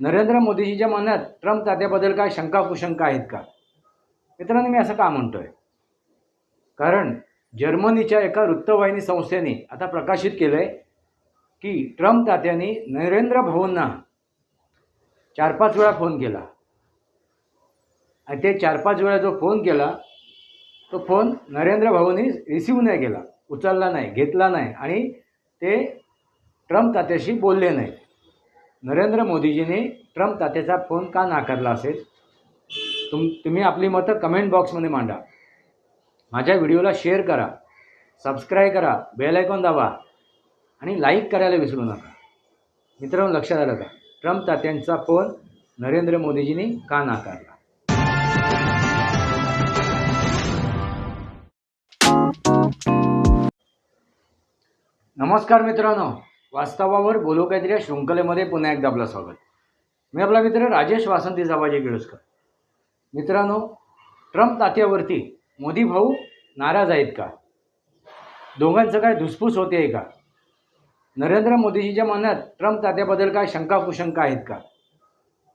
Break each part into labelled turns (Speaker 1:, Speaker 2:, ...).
Speaker 1: नरेंद्र मोदीजीच्या मनात ट्रम्प तात्याबद्दल काय शंका कुशंका आहेत का? मित्रांनो मी असं का म्हणतोय? कारण जर्मनीच्या एका वृत्तवाहिनी संस्थेने आता प्रकाशित केलं आहे की ट्रम्प तात्यांनी नरेंद्र भाऊंना चार पाच वेळा फोन केला. आणि ते चार पाच वेळा जो फोन केला तो फोन नरेंद्र भाऊंनी रिसीव नाही केला उचलला नाही घेतला नाही आणि ते ट्रम्प तात्याशी बोलले नाही. नरेंद्र मोदीजींनी ट्रम्प तात्याचा फोन का नाकारला असेल? तुम तुम्ही आपली मतं कमेंट बॉक्समध्ये मांडा. माझ्या व्हिडिओला शेअर करा सबस्क्राईब करा बेल आयकॉन दाबा आणि लाईक करायला विसरू नका. मित्रांनो लक्षात आलं का? ट्रम्प तात्यांचा फोन नरेंद्र मोदीजींनी का नाकारला? नमस्कार मित्रांनो. वास्तवावर बोलू काहीतरी या शृंखलेमध्ये पुन्हा एकदा आपलं स्वागत. मी आपला मित्र राजेश वासंती साबाजी गिळसकर. मित्रांनो ट्रम्प तात्यावरती मोदी भाऊ नाराज आहेत का? दोघांचं काय धुसफूस होते आहे का? नरेंद्र मोदीजीच्या मनात ट्रम्प तात्याबद्दल काय शंका कुशंका आहेत का?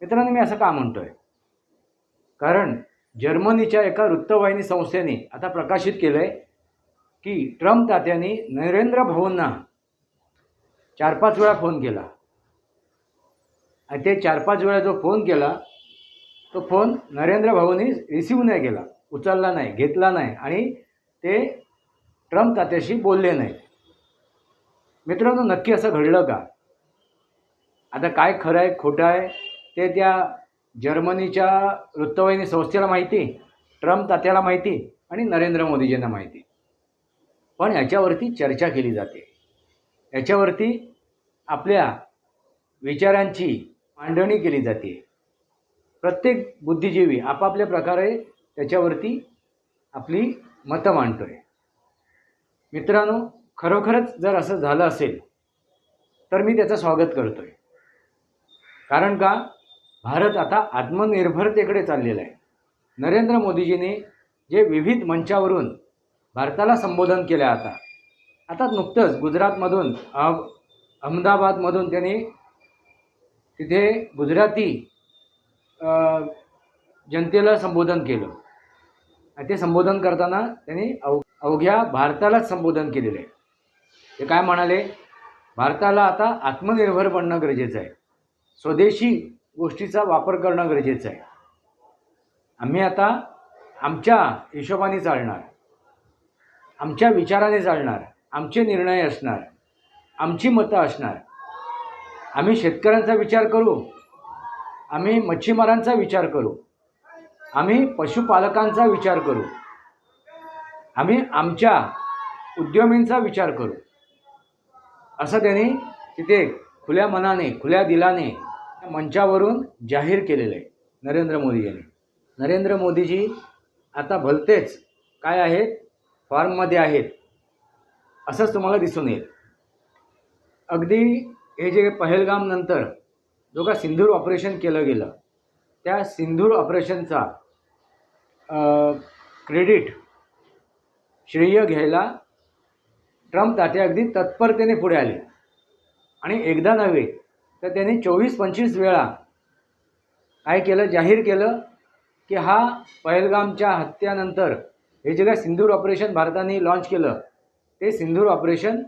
Speaker 1: मित्रांनो मी असं का म्हणतो आहे कारण जर्मनीच्या एका वृत्तवाहिनी संस्थेने आता प्रकाशित केलं आहे की ट्रम्प तात्यांनी नरेंद्र भाऊंना चार पाच वेळा फोन केला. आणि ते चार पाच वेळा जो फोन केला तो फोन नरेंद्र भाऊंनी रिसिव्ह नाही केला उचलला नाही घेतला नाही आणि ते ट्रम्प तात्याशी बोलले नाही. मित्रांनो नक्की असं घडलं का? आता काय खरं आहे खोटं आहे ते त्या जर्मनीच्या वृत्तवाहिनी संस्थेला माहिती ट्रम्प तात्याला माहिती आणि नरेंद्र मोदीजींना माहिती. पण याच्यावरती चर्चा केली जाते. याच्यावरती आपल्या विचारांची मांडणी केली जाते. प्रत्येक बुद्धिजीवी आपापल्या प्रकारे त्याच्यावरती आपली मतं मांडतो आहे मित्रांनो खरोखरच जर असं झालं असेल तर मी त्याचं स्वागत करतो आहे कारण का? भारत आता आत्मनिर्भरतेकडे चाललेला आहे. नरेंद्र मोदीजींनी जे विविध मंचावरून भारताला संबोधन केलं आता आता नुकतंच गुजरातमधून अह अहमदाबादमधून त्यांनी तिथे गुजराती जनतेला संबोधन केलं. आणि ते संबोधन करताना त्यांनी अव अवघ्या भारतालाच संबोधन केलेलं आहे. ते काय म्हणाले? भारताला आता आत्मनिर्भर बनणं गरजेचं आहे. स्वदेशी गोष्टीचा वापर करणं गरजेचं आहे. आम्ही आता आमच्या हिशोबाने चालणार. आमच्या विचाराने चालणार. आमचे निर्णय असणार आमची मतं असणार. आम्ही शेतकऱ्यांचा विचार करू आम्ही मच्छीमारांचा विचार करू आम्ही पशुपालकांचा विचार करू आम्ही आमच्या उद्यमींचा विचार करू. असं त्यांनी तिथे खुल्या मनाने खुल्या दिलाने मंचावरून जाहीर केलेलं आहे नरेंद्र मोदी यांनी. नरेंद्र मोदीजी आता भलतेच काय आहेत? फॉर्ममध्ये आहेत. असंच तुम्हाला दिसून येईल. अगदी हे जे पहलगाम नंतर जो का सिंधूर ऑपरेशन केलं गेलं त्या सिंधूर ऑपरेशनचा क्रेडिट श्रेय घ्यायला ट्रम्प तात्या अगदी तत्परतेने पुढे आले. आणि एकदा नव्हे तर त्यांनी चोवीस पंचवीस वेळा काय केलं जाहीर केलं की हा पहलगामच्या हत्यानंतर हे जे काय सिंधूर ऑपरेशन भारताने लॉन्च केलं ते सिंधूर ऑपरेशन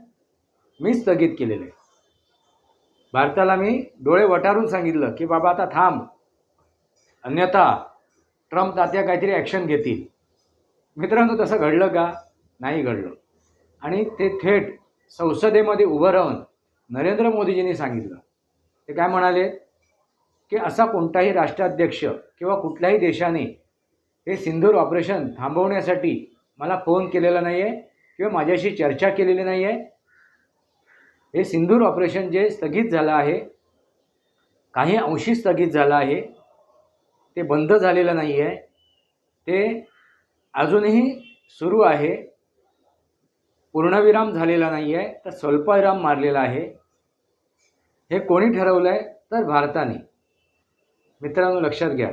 Speaker 1: मी स्थगित केलेलं आहे. भारताला मी डोळे वटारून सांगितलं की बाबा आता थांब. अन्यथा ट्रम्प तात्या काहीतरी ॲक्शन घेतील. मित्रांनो तसं घडलं का? नाही घडलं. आणि ते थेट संसदेमध्ये उभं राहून नरेंद्र मोदीजींनी सांगितलं. ते काय म्हणाले? की असा कोणताही राष्ट्राध्यक्ष किंवा कुठल्याही देशाने हे सिंधूर ऑपरेशन थांबवण्यासाठी मला फोन केलेला नाही आहे किंवा माझ्याशी चर्चा केलेली नाही आहे. हे सिंदूर ऑपरेशन जे स्थगित झालं आहे काही अंशी स्थगित झालं आहे ते बंद झालेलं नाही आहे. ते अजूनही सुरू आहे. पूर्णविराम झालेला नाही आहे तर स्वल्पविराम मारलेला आहे. हे कोणी ठरवलं आहे तर भारताने. मित्रांनो लक्षात घ्या.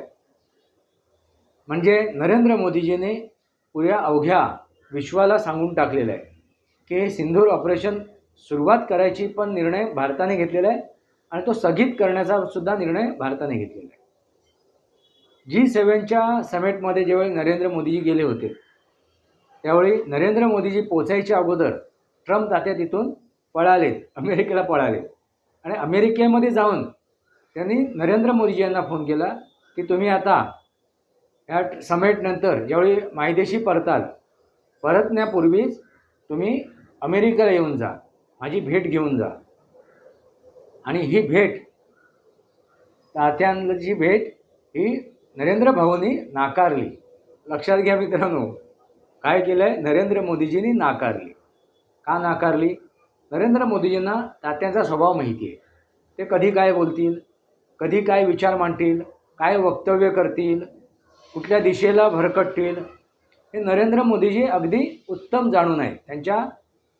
Speaker 1: म्हणजे नरेंद्र मोदीजीने पुऱ्या अवघ्या विश्वाला सांगून टाकलेलं आहे की हे ऑपरेशन सुरुवात करायची पण निर्णय भारताने घेतलेला आहे आणि तो स्थगित करण्याचा सुद्धा निर्णय भारताने घेतलेला आहे. जी सेव्हनच्या समेटमध्ये ज्यावेळी नरेंद्र मोदीजी गेले होते त्यावेळी नरेंद्र मोदीजी पोचायच्या अगोदर ट्रम्प तात्या तिथून पळालेत अमेरिकेला पळाले आणि अमेरिकेमध्ये जाऊन त्यांनी नरेंद्र मोदीजी यांना फोन केला की तुम्ही आता या समेटनंतर ज्यावेळी मायदेशी परताल परतण्यापूर्वीच तुम्ही अमेरिकेला येऊन जा. माझी भेट घेऊन जा. आणि ही भेट तात्यांची भेट ही नरेंद्र भाऊंनी नाकारली. लक्षात घ्या मित्रांनो काय केलं आहे नरेंद्र मोदीजींनी नाकारली. का नाकारली? नरेंद्र मोदीजींना तात्यांचा स्वभाव माहिती आहे. ते कधी काय बोलतील? कधी काय विचार मांडतील? काय वक्तव्य करतील? कुठल्या दिशेला भरकटतील? हे नरेंद्र मोदीजी अगदी उत्तम जाणून आहे त्यांच्या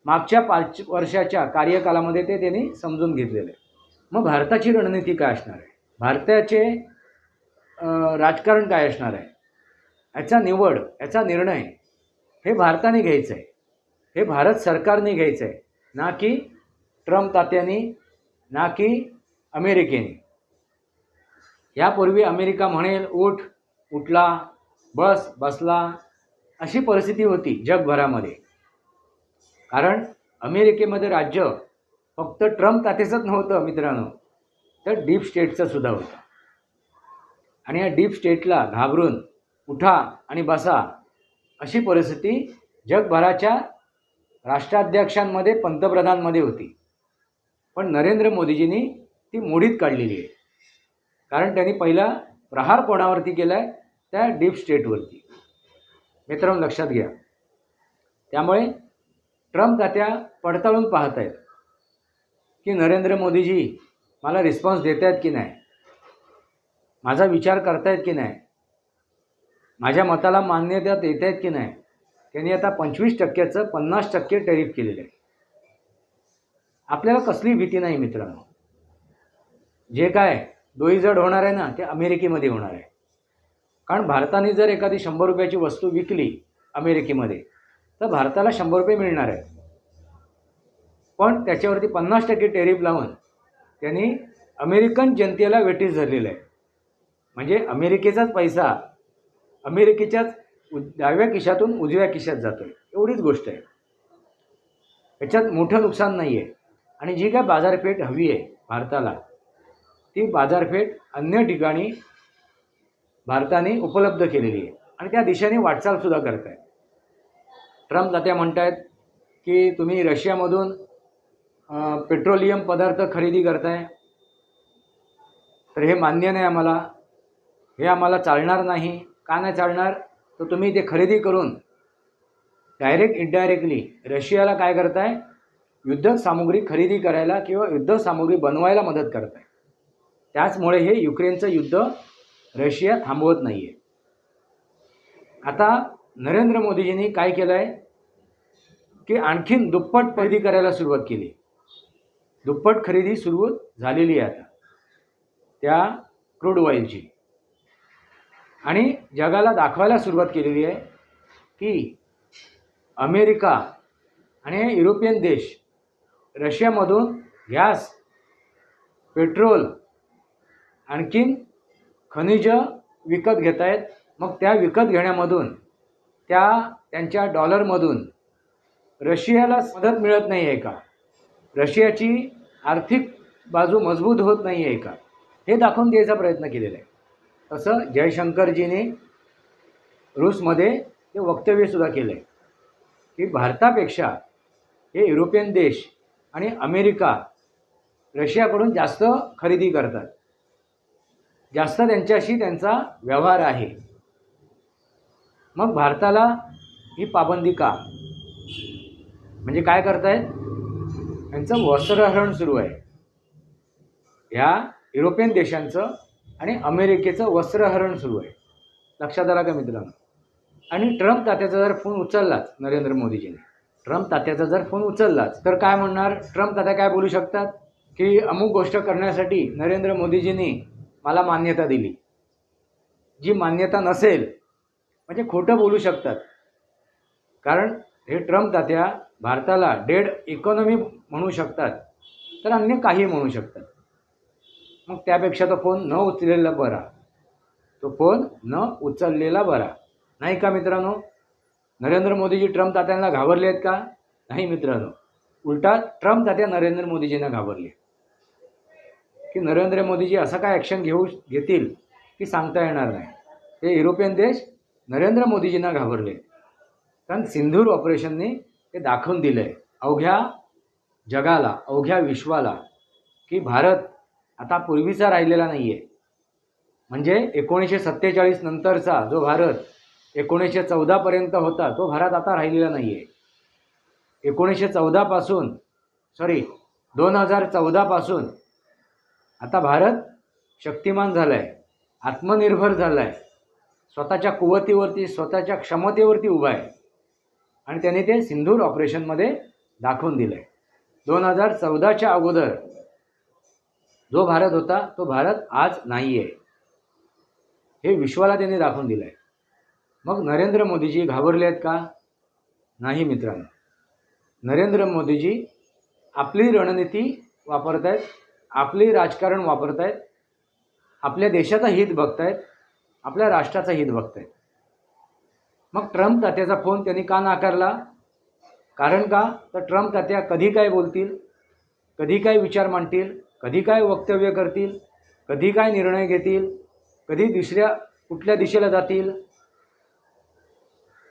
Speaker 1: मागच्या पाच वर्षाच्या कार्यकालामध्ये ते त्यांनी समजून घेतलेलं. आहे मग भारताची रणनीती काय असणार आहे? भारताचे राजकारण काय असणार आहे? याचा निवड याचा निर्णय हे भारताने घ्यायचं आहे. हे भारत सरकारने घ्यायचं आहे. ना की ट्रम्प तात्यांनी ना की अमेरिकेने. यापूर्वी अमेरिका म्हणेल उठ उठला बस बसला अशी परिस्थिती होती जगभरामध्ये. कारण अमेरिकेमध्ये राज्य फक्त ट्रम्प तातेचंच नव्हतं मित्रांनो. तर डीप स्टेटचं सुद्धा होतं. आणि या डीप स्टेटला घाबरून उठा आणि बसा अशी परिस्थिती जगभराच्या राष्ट्राध्यक्षांमध्ये पंतप्रधानमध्ये होती. पण नरेंद्र मोदीजींनी ती मोडीत काढलेली आहे. कारण त्यांनी पहिला प्रहार कोणावरती केला आहे त्या डीप स्टेटवरती. मित्रांनो लक्षात घ्या. त्यामुळे ट्रम्प त्या पडताळून पाहत आहेत? की नरेंद्र मोदीजी मला रिस्पॉन्स देत आहेत की नाही? माझा विचार करतायत की नाही? माझ्या मताला मान्यता देत आहेत की नाही? त्यांनी आता पंचवीस टक्क्याचं पन्नास टक्के टेरिफ केलेलं आहे. आपल्याला कसली भीती नाही मित्रांनो. जे काय डोईजड होणार आहे ना ते अमेरिकेमध्ये होणार आहे. कारण भारताने जर एखादी शंभर रुपयाची वस्तू विकली अमेरिकेमध्ये तर भारताला शंभर रुपये मिळणार आहे पण त्याच्यावरती पन्नास टक्के टेरिफ लावून त्यांनी अमेरिकन जनतेला वेटीस धरलेलं आहे. म्हणजे अमेरिकेचाच पैसा अमेरिकेच्याच उ डाव्या खिशातून उजव्या खिशात जातो आहे एवढीच गोष्ट आहे. याच्यात मोठं नुकसान नाही आहे आणि जी काय बाजारपेठ हवी आहे भारताला ती बाजारपेठ अन्य ठिकाणी भारताने उपलब्ध केलेली आहे. आणि त्या दिशेने वाटचालसुद्धा करत आहे ट्रम्प जात्या म्हणत आहेत की तुम्ही रशियामधून पेट्रोलियम पदार्थ खरेदी करताय. तर हे मान्य नाही आम्हाला. हे आम्हाला चालणार नाही. का नाही चालणार? तर तुम्ही ते खरेदी करून डायरेक्ट इनडायरेक्टली रशियाला काय करताय? युद्ध सामुग्री खरेदी करायला किंवा युद्ध सामुग्री बनवायला मदत करताय. त्याचमुळे हे युक्रेनचं युद्ध रशिया थांबवत नाही आहे आता नरेंद्र मोदीजींनी काय केलं आहे की आणखीन दुप्पट खरेदी करायला सुरुवात केली. दुप्पट खरेदी सुरू झालेली आहे आता. त्या क्रूड ऑइलची. आणि जगाला दाखवायला सुरुवात केलेली आहे की अमेरिका आणि युरोपियन देश रशियामधून गॅस पेट्रोल आणखीन खनिजं विकत घेत आहेत मग त्या विकत घेण्यामधून त्या त्यांच्या डॉलरमधून रशियाला मदत मिळत नाही आहे का? रशियाची आर्थिक बाजू मजबूत होत नाही आहे का? हे दाखवून द्यायचा प्रयत्न केलेला आहे. तसं जयशंकरजीने रूसमध्ये ते वक्तव्यसुद्धा केलं आहे की भारतापेक्षा हे युरोपियन देश आणि अमेरिका रशियाकडून जास्त खरेदी करतात. जास्त त्यांच्याशी त्यांचा व्यवहार आहे. मग भारताला ही पाबंदी का? म्हणजे काय करतायत? त्यांचं वस्त्रहरण सुरू आहे. ह्या युरोपियन देशांचं आणि अमेरिकेचं वस्त्रहरण सुरू आहे. लक्षात आला का मित्रांनो. आणि ट्रम्प तात्याचा जर फोन उचललाच नरेंद्र मोदीजीने ट्रम्प तात्याचा जर फोन उचललाच तर काय म्हणणार? ट्रम्प तात्या काय बोलू शकतात? की अमुक गोष्ट करण्यासाठी नरेंद्र मोदीजींनी मला मान्यता दिली. जी मान्यता नसेल म्हणजे खोटं बोलू शकतात. कारण हे ट्रम्प तात्या भारताला डेड इकॉनॉमी म्हणू शकतात तर अन्य काही म्हणू शकतात. मग त्यापेक्षा तो फोन न उचललेला बरा. तो फोन न उचललेला बरा. नाही का मित्रांनो? नरेंद्र मोदीजी ट्रम्प तात्यांना घाबरले आहेत का? नाही मित्रांनो. उलटा ट्रम्प तात्या नरेंद्र मोदीजींना घाबरले. की नरेंद्र मोदीजी असं काय ॲक्शन घेऊ घेतील की सांगता येणार नाही. ते युरोपियन देश नरेंद्र मोदीजींना घाबरले. कारण सिंधूर ऑपरेशननी ते दाखवून दिलं आहे अवघ्या जगाला अवघ्या विश्वाला की भारत आता पूर्वीचा राहिलेला नाही आहे म्हणजे एकोणीसशे सत्तेचाळीस नंतरचा जो भारत एकोणीसशे चौदापर्यंत होता तो भारत आता राहिलेला नाही आहे एकोणीसशे चौदापासून सॉरी दोन हजार चौदापासून आता भारत शक्तिमान झाला आहे आत्मनिर्भर झाला आहे स्वतःच्या कुवतीवरती स्वतःच्या क्षमतेवरती उभा आहे. आणि त्याने ते सिंधूर ऑपरेशनमध्ये दाखवून दिलं आहे दोन हजार चौदाच्या अगोदर जो भारत होता तो भारत आज नाही आहे हे विश्वाला त्यांनी दाखवून दिलं आहे मग नरेंद्र मोदीजी घाबरले आहेत का? नाही मित्रांनो. नरेंद्र मोदीजी आपली रणनीती वापरत आहेत आपली राजकारण वापरत आहेत आपल्या देशाचं हित बघतायत आपल्या राष्ट्राचं हित बघतायत. मग ट्रम्प तात्याचा फोन त्यांनी का नाकारला? कारण का? तर ट्रम्प तात्या कधी काय बोलतील? कधी काय विचार मांडतील? कधी काय वक्तव्य करतील? कधी काय निर्णय घेतील? कधी दुसऱ्या कुठल्या दिशेला जातील?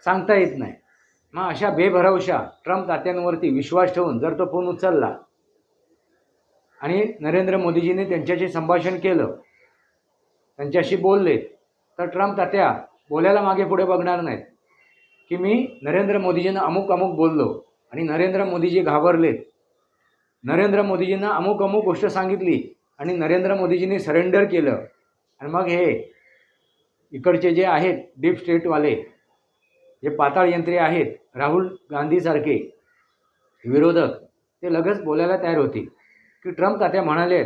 Speaker 1: सांगता येत नाही. मग अशा बेभरवशा ट्रम्प तात्यांवरती विश्वास ठेवून जर तो फोन उचलला आणि नरेंद्र मोदीजींनी त्यांच्याशी संभाषण केलं. त्यांच्याशी बोलले. तर ट्रम्प तात्या बोलायला मागे पुढे बघणार नाहीत. की मी नरेंद्र मोदीजींना अमुक अमुक बोललो आणि नरेंद्र मोदीजी घाबरलेत. नरेंद्र मोदीजींना अमुक अमुक गोष्ट सांगितली आणि नरेंद्र मोदीजींनी सरेंडर केलं. आणि मग हे इकडचे जे आहेत डीप स्टेटवाले जे पाताळ यंत्रे आहेत राहुल गांधीसारखे विरोधक ते लगेच बोलायला तयार होतील. की ट्रम्प तात्या म्हणाले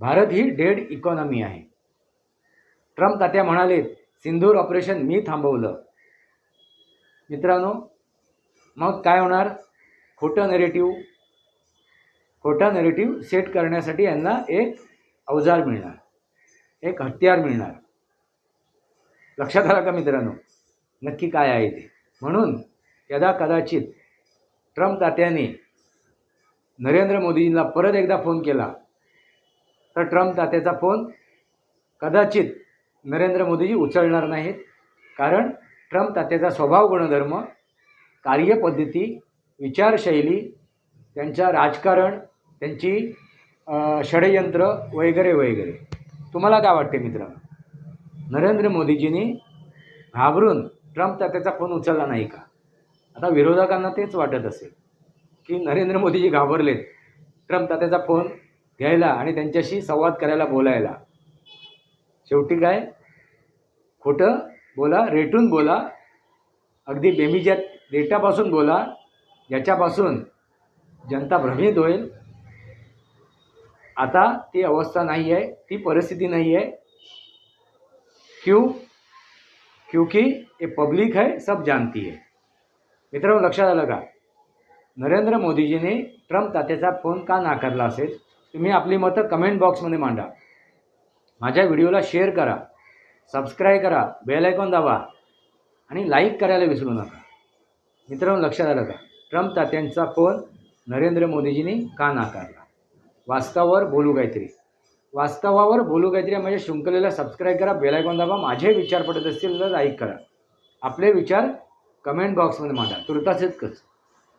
Speaker 1: भारत ही डेड इकॉनॉमी आहे. ट्रम्प तात्या म्हणालेत सिंधूर ऑपरेशन मी थांबवलं. मित्रांनो मग काय होणार? खोटं नेरेटिव्ह खोटा नेरेटिव्ह सेट करण्यासाठी यांना एक अवजार मिळणार एक हत्यार मिळणार. लक्षात आला का मित्रांनो? नक्की काय आहे ते? म्हणून यदा कदाचित ट्रम्प तात्याने नरेंद्र मोदींना परत एकदा फोन केला तर ट्रम्प तात्याचा फोन कदाचित नरेंद्र मोदीजी उचलणार नाहीत कारण ट्रम्प तात्याचा स्वभाव गुणधर्म कार्यपद्धती विचारशैली त्यांच्या राजकारण त्यांची षडयंत्र वगैरे वगैरे. तुम्हाला काय वाटते मित्र नरेंद्र मोदीजींनी घाबरून ट्रम्प तात्याचा फोन उचलला नाही का? आता विरोधकांना तेच वाटत असेल. की नरेंद्र मोदीजी घाबरलेत. ट्रम्प तात्याचा फोन घ्यायला आणि त्यांच्याशी संवाद करायला बोलायला. शेवटी काय? खोटं बोला रेटून बोला अगदी बेमीच्या डेटापासून बोला ज्याच्यापासून जनता भ्रमित होईल. आता ती अवस्था नाही आहे ती परिस्थिती नाही आहे. क्यों? क्योंकि ये पब्लिक है सब जानती है मित्रांनो लक्षात आलं का? नरेंद्र मोदीजीने ट्रम्प तात्याचा फोन का नाकारला असेल? तुम्ही आपली मतं कमेंट बॉक्समध्ये मांडा. माझ्या व्हिडिओला शेअर करा सबस्क्राईब करा बेल आयकॉन दाबा आणि लाईक करायला विसरू नका. मित्रांनो लक्षात आलं का? ट्रम्प तात्यांचा फोन नरेंद्र मोदीजींनी का नाकारला? वास्तवावर बोलू काहीतरी. वास्तवावर बोलू काहीतरी म्हणजे शृंखलेला सबस्क्राईब करा बेल आयकॉन दाबा माझे विचार पडत असतील तर लाईक करा. आपले विचार कमेंट बॉक्समध्ये मांडा. तुर्तास इतकंच.